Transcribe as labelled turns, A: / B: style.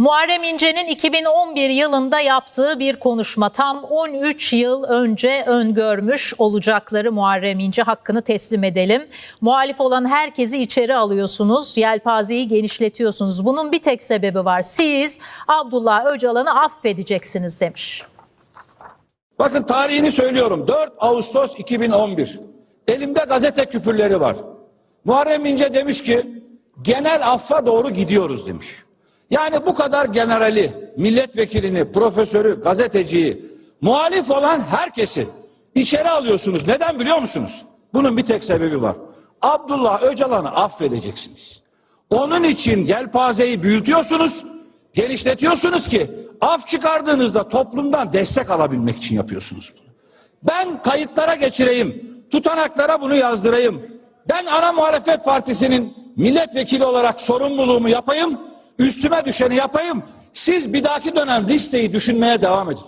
A: Muharrem İnce'nin 2011 yılında yaptığı bir konuşma tam 13 yıl önce öngörmüş olacakları Muharrem İnce hakkını teslim edelim. Muhalif olan herkesi içeri alıyorsunuz, yelpazeyi genişletiyorsunuz. Bunun bir tek sebebi var. Siz Abdullah Öcalan'ı affedeceksiniz demiş.
B: Bakın tarihini söylüyorum. 4 Ağustos 2011. Elimde gazete küpürleri var. Muharrem İnce demiş ki genel affa doğru gidiyoruz demiş. Yani bu kadar generali, milletvekilini, profesörü, gazeteciyi, muhalif olan herkesi içeri alıyorsunuz. Neden biliyor musunuz? Bunun bir tek sebebi var. Abdullah Öcalan'ı affedeceksiniz. Onun için yelpazeyi büyütüyorsunuz, genişletiyorsunuz ki af çıkardığınızda toplumdan destek alabilmek için yapıyorsunuz bunu. Ben kayıtlara geçireyim, tutanaklara bunu yazdırayım. Ben ana muhalefet partisinin milletvekili olarak sorumluluğumu yapayım, üstüme düşeni yapayım. Siz bir dahaki dönem listeyi düşünmeye devam edin.